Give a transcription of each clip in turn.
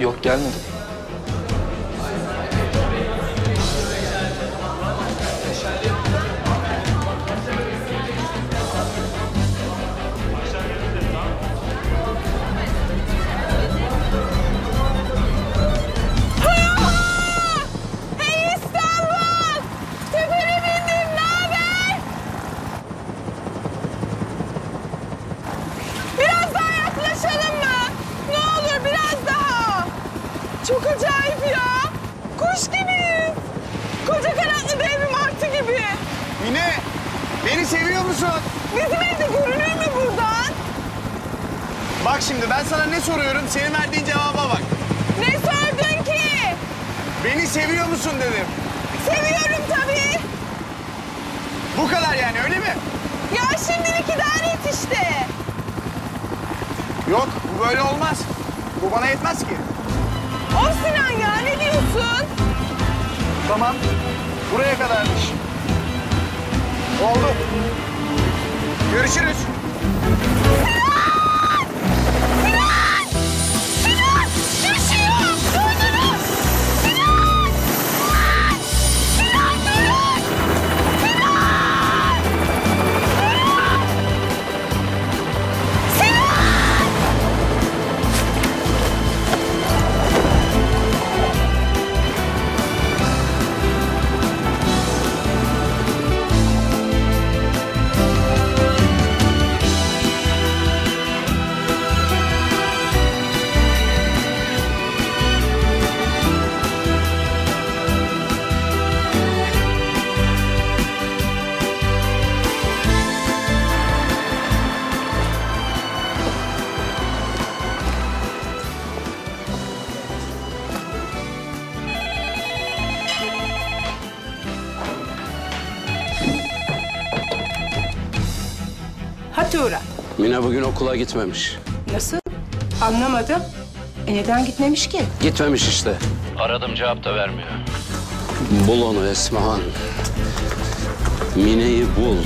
Yok gelmedi. Gibiyiz. Koca kanatlı dev bir martı gibi. Mine, beni seviyor musun? Bizim evde görünür mü buradan? Bak şimdi ben sana ne soruyorum, senin verdiğin cevaba bak. Ne sordun ki? Beni seviyor musun dedim. Seviyorum tabii. Bu kadar yani öyle mi? Ya şimdilik idare et işte. Yok, bu böyle olmaz. Bu bana yetmez ki. Of Sinan ya ne diyorsun? Tamam, buraya kadarmış. Oldu. Görüşürüz. Mine bugün okula gitmemiş. Nasıl? Anlamadım. E neden gitmemiş ki? Gitmemiş işte. Aradım cevap da vermiyor. Bul onu Esmahan. Mine'yi bul.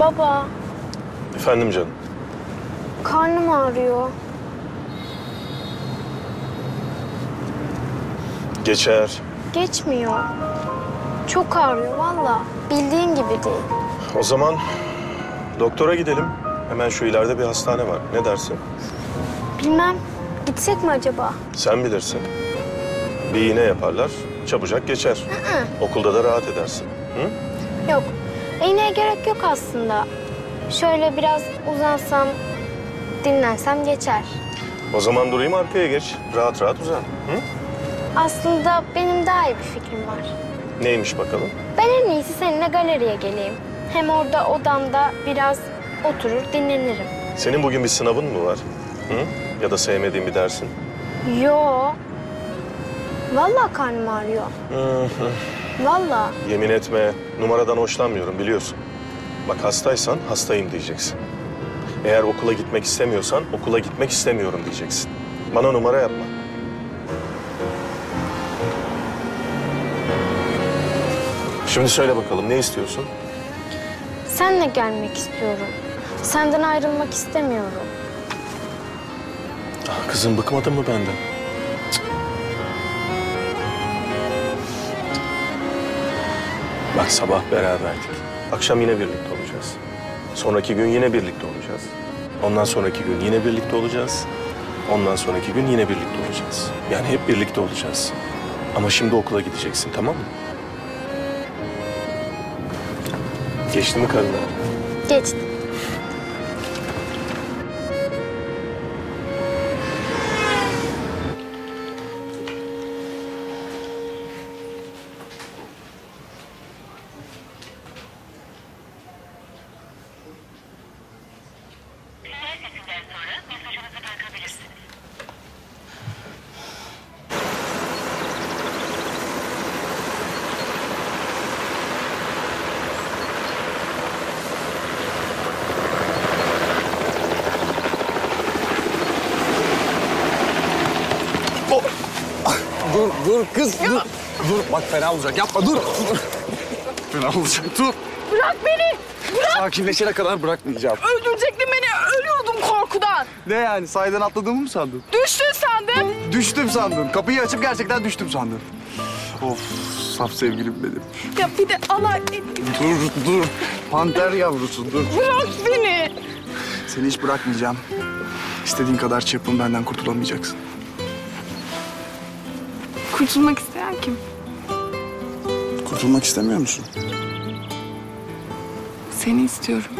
Baba, Efendim canım. karnım ağrıyor. Geçer. Geçmiyor. Çok ağrıyor valla. Bildiğin gibi değil. O zaman doktora gidelim. Hemen şu ileride bir hastane var. Ne dersin? Bilmem, gitsek mi acaba? Sen bilirsin. Bir iğne yaparlar, çabucak geçer. Okulda da rahat edersin. Hı? Yok, iğneye gerek yok aslında. Şöyle biraz uzansam, dinlensem geçer. O zaman durayım arkaya geç. Rahat rahat uzan. Hı? Aslında benim daha iyi bir fikrim var. Neymiş bakalım? Ben en iyisi seninle galeriye geleyim. Hem orada odamda biraz oturur dinlenirim. Senin bugün bir sınavın mı var? Hı? Ya da sevmediğin bir dersin? Yo. Vallahi karnım ağrıyor. Vallahi. Yemin etme. Numaradan hoşlanmıyorum biliyorsun. Bak hastaysan hastayım diyeceksin. Eğer okula gitmek istemiyorsan okula gitmek istemiyorum diyeceksin. Bana numara yapma. Şimdi söyle bakalım ne istiyorsun? Senle gelmek istiyorum. Senden ayrılmak istemiyorum. Ah, Kızım bıkmadın mı benden? Cık. Bak sabah beraberdik. Akşam yine birlikte olacağız. Sonraki gün yine birlikte olacağız. Ondan sonraki gün yine birlikte olacağız. Ondan sonraki gün yine birlikte olacağız. Yani hep birlikte olacağız. Ama şimdi okula gideceksin tamam mı? Geçti mi karın ağrı? Geçti. Dur, kız, dur. Dur, bak fena olacak. Yapma, dur. fena olacak, dur. Bırak beni! Bırak! Sakinleşene kadar bırakmayacağım. Öldürecektin beni! Ölüyorum! korkudan. Ne yani sahiden atladığımı mı sandın? Düştün sandım. Düştüm sandın. Kapıyı açıp gerçekten düştüm sandın. Of saf sevgilim benim. Ya bir de alay Dur dur. Panter yavrusu dur. bırak beni. Seni hiç bırakmayacağım. İstediğin kadar çırpın benden kurtulamayacaksın. Kurtulmak isteyen kim? Kurtulmak istemiyor musun? Seni istiyorum.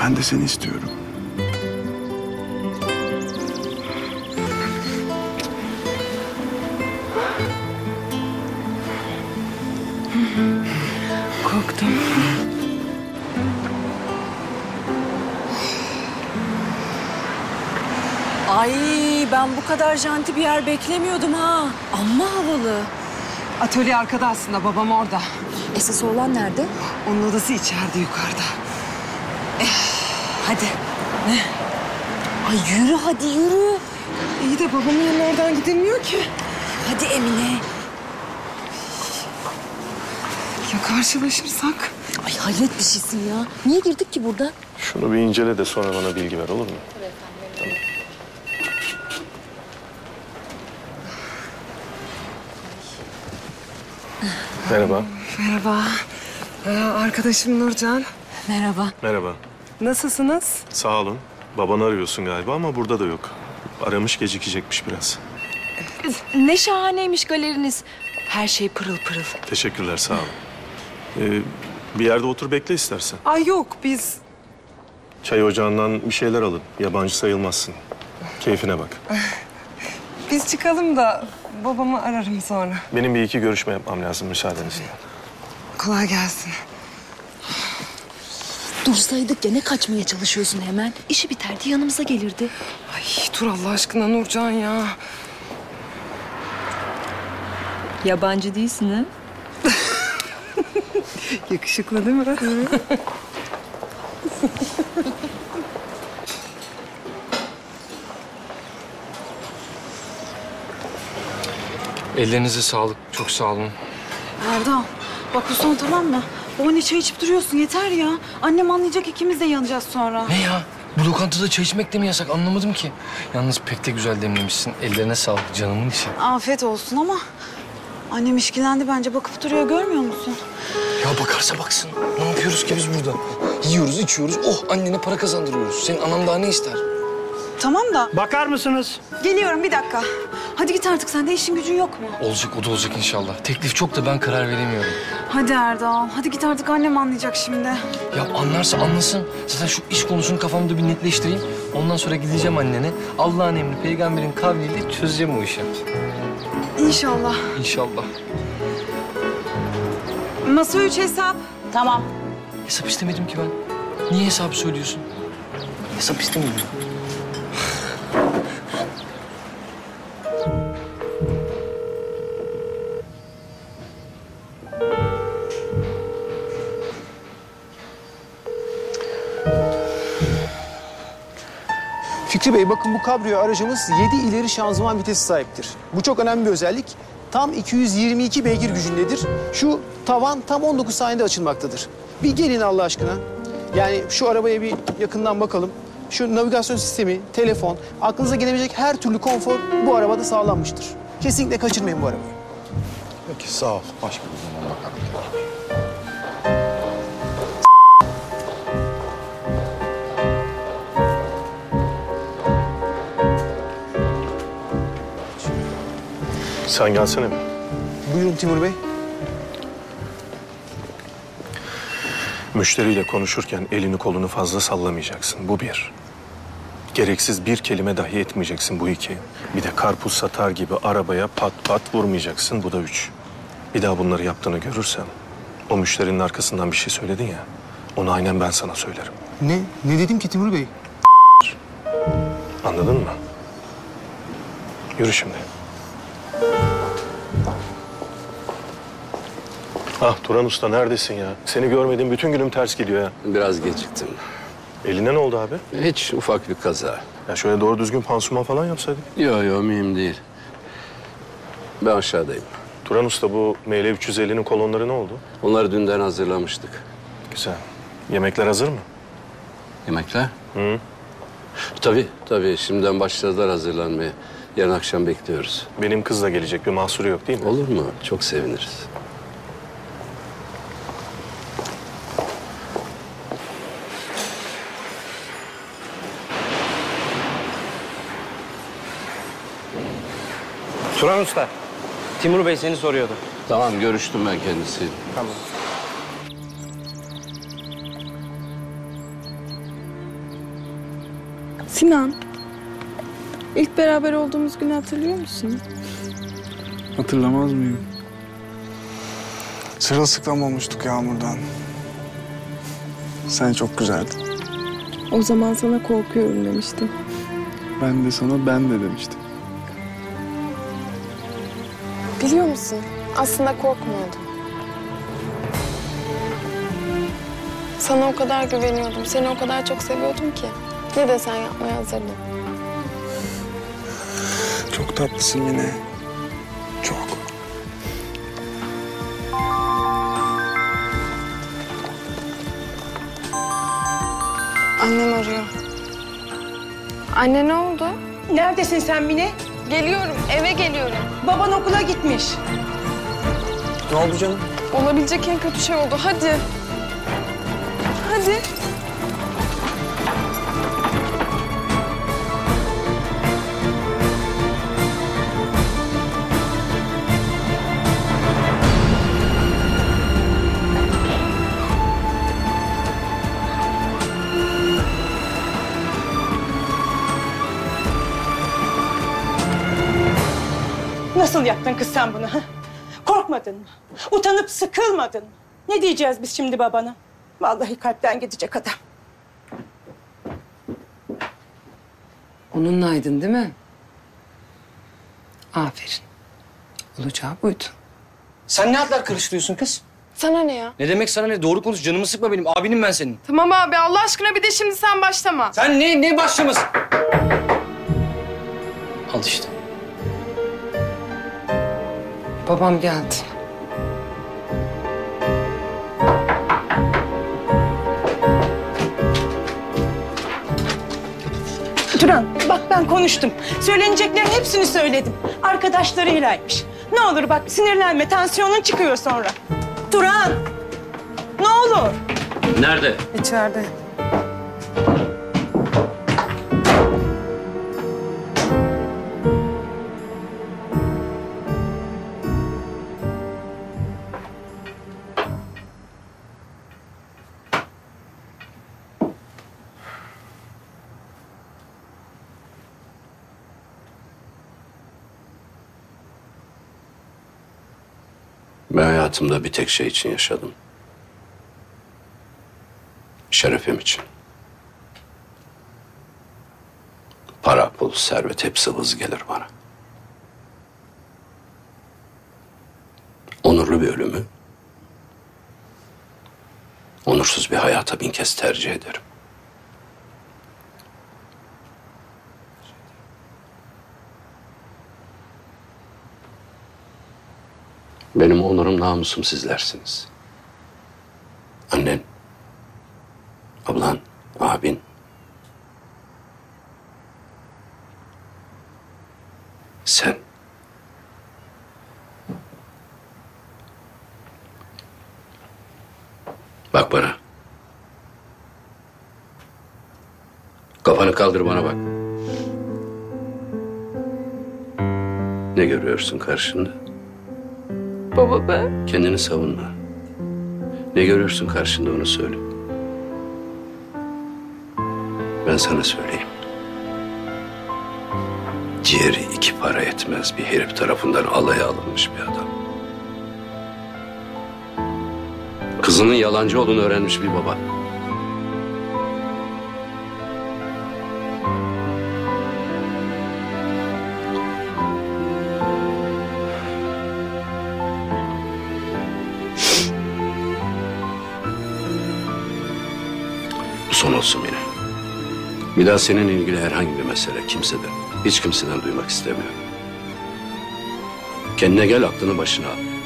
Ben de seni istiyorum. Korktum. Ay ben bu kadar janti bir yer beklemiyordum ha. Amma havalı. Atölye arkada aslında babam orada. Esas olan nerede? Onun odası içeride yukarıda. Hadi. Ne? Ay yürü hadi yürü. İyi de babamın yanına oradan gidilmiyor ki. Hadi Emine. Ya karşılaşırsak? Ay hayret bir şeysin ya. Niye girdik ki burada? Şunu bir incele de sonra bana bilgi ver olur mu? Merhaba. Merhaba. Ee, arkadaşım Nurcan. Merhaba. Merhaba. Nasılsınız? Sağ olun. Babanı arıyorsun galiba ama burada da yok. Aramış gecikecekmiş biraz. Ne şahaneymiş galeriniz. Her şey pırıl pırıl. Teşekkürler sağ olun. Ee, bir yerde otur bekle istersen. Ay yok biz Çay ocağından bir şeyler alın. Yabancı sayılmazsın. Keyfine bak. biz çıkalım da babamı ararım sonra. Benim bir iki görüşme yapmam lazım müsaadenizle. Kolay gelsin. Dursaydık ya ne kaçmaya çalışıyorsun hemen? İşi biterdi yanımıza gelirdi. Ay dur Allah aşkına Nurcan ya. Yabancı değilsin ha? Yakışıklı değil mi? Ellerinize sağlık. Çok sağ olun. Erdal, bak son tamam mı? Babaanne çay içip duruyorsun yeter ya. Annem anlayacak ikimiz de yanacağız sonra. Ne ya? Bu lokantada çay içmek de mi yasak? Anlamadım ki. Yalnız pek de güzel demlemişsin. Ellerine sağlık. Canımın işi. Afiyet olsun ama annem işkillendi bence bakıp duruyor görmüyor musun? Ya bakarsa baksın. Ne yapıyoruz ki biz burada? Yiyoruz, içiyoruz. Oh annene para kazandırıyoruz. Senin anan daha ne ister? Tamam da Bakar mısınız? geliyorum bir dakika. Hadi git artık sende işin gücün yok mu? Olacak, o da olacak inşallah. Teklif çok da ben karar veremiyorum. Hadi Erdal, hadi git artık annem anlayacak şimdi. Ya anlarsa anlasın. Zaten şu iş konusunu kafamda bir netleştireyim. Ondan sonra gideceğim annene. Allah'ın emri, peygamberin kavliyle çözeceğim o işi. İnşallah. İnşallah. Masa üç hesap. Tamam. Hesap istemedim ki ben. Niye hesabı söylüyorsun? Hesap istemedim. Fikri Bey bakın bu kabrio aracımız 7 ileri şanzıman vitesi sahiptir. Bu çok önemli bir özellik. Tam 222 beygir gücündedir. Şu tavan tam 19 saniyede açılmaktadır. Bir gelin Allah aşkına. Yani şu arabaya bir yakından bakalım. Şu navigasyon sistemi, telefon, aklınıza gelebilecek her türlü konfor bu arabada sağlanmıştır. Kesinlikle kaçırmayın bu arabayı. Peki sağ ol. Başka bir zaman bakalım. Sen gelsene bir. Buyurun Timur Bey. Müşteriyle konuşurken elini kolunu fazla sallamayacaksın. Bu bir. Gereksiz bir kelime dahi etmeyeceksin bu iki. Bir de karpuz satar gibi arabaya pat pat vurmayacaksın. Bu da üç. Bir daha bunları yaptığını görürsem o müşterinin arkasından bir şey söyledin ya. Onu aynen ben sana söylerim. Ne? Ne dedim ki Timur Bey? Anladın mı? Yürü şimdi. Ah Turan Usta neredesin ya? Seni görmedim bütün günüm ters gidiyor ya. Biraz geciktim. Eline ne oldu abi? Hiç ufak bir kaza. Ya şöyle doğru düzgün pansuman falan yapsaydık. Yok yok mühim değil. Ben aşağıdayım. Turan Usta bu ML 350'nin kolonları ne oldu? Onları dünden hazırlamıştık. Güzel. Yemekler hazır mı? Yemekler? Hı. Tabii tabii şimdiden başladılar hazırlanmaya. Yarın akşam bekliyoruz. Benim kız da gelecek bir mahsuru yok değil mi? Olur mu? Çok seviniriz. Turan Usta, Timur Bey seni soruyordu. Tamam görüştüm ben kendisiyle. Tamam. Sinan, ilk beraber olduğumuz günü hatırlıyor musun? Hatırlamaz mıyım? Sırılsıklam olmuştuk yağmurdan. Sen çok güzeldin. O zaman sana korkuyorum demiştim. Ben de sana ben de demiştim. Biliyor musun? Aslında korkmuyordum. Sana o kadar güveniyordum. Seni o kadar çok seviyordum ki. Ne desen yapmaya hazırdım. Tatlısın yine. Çok. Annem arıyor. Anne ne oldu? Neredesin sen Mine? Geliyorum, eve geliyorum. Baban okula gitmiş. Ne oldu canım? Olabilecek en kötü şey oldu. Hadi. Hadi. Nasıl yaptın kız sen bunu? ha? Korkmadın mı? Utanıp sıkılmadın mı? Ne diyeceğiz biz şimdi babana? Vallahi kalpten gidecek adam. Onunlaydın değil mi? Aferin. Olacağı buydu. Sen ne atlar karıştırıyorsun kız? Sana ne ya? Ne demek sana ne? Doğru konuş. Canımı sıkma benim. Abinim ben senin. Tamam abi Allah aşkına bir de şimdi sen başlama. Sen ne ne başlamasın? Al işte. Babam geldi. Turan bak ben konuştum. Söyleneceklerin hepsini söyledim. Arkadaşlarıylaymış. Ne olur bak sinirlenme tansiyonun çıkıyor sonra. Turan ne olur. Nerede? İçeride. Ben hayatımda bir tek şey için yaşadım. Şerefim için. Para, pul, servet hepsi vız gelir bana. Onurlu bir ölümü, onursuz bir hayata bin kez tercih ederim. Benim onurum, namusum sizlersiniz. Annen, ablan, abin. Sen. Bak bana. Kafanı kaldır bana bak. Ne görüyorsun karşında? Baba ben. Kendini savunma. Ne görüyorsun karşında onu söyle. Ben sana söyleyeyim. Ciğeri iki para etmez bir herif tarafından alaya alınmış bir adam. Kızının yalancı olduğunu öğrenmiş bir baba. Son olsun yine. Bir daha seninle ilgili herhangi bir mesele kimseden, hiç kimseden duymak istemiyorum. Kendine gel, aklını başına al.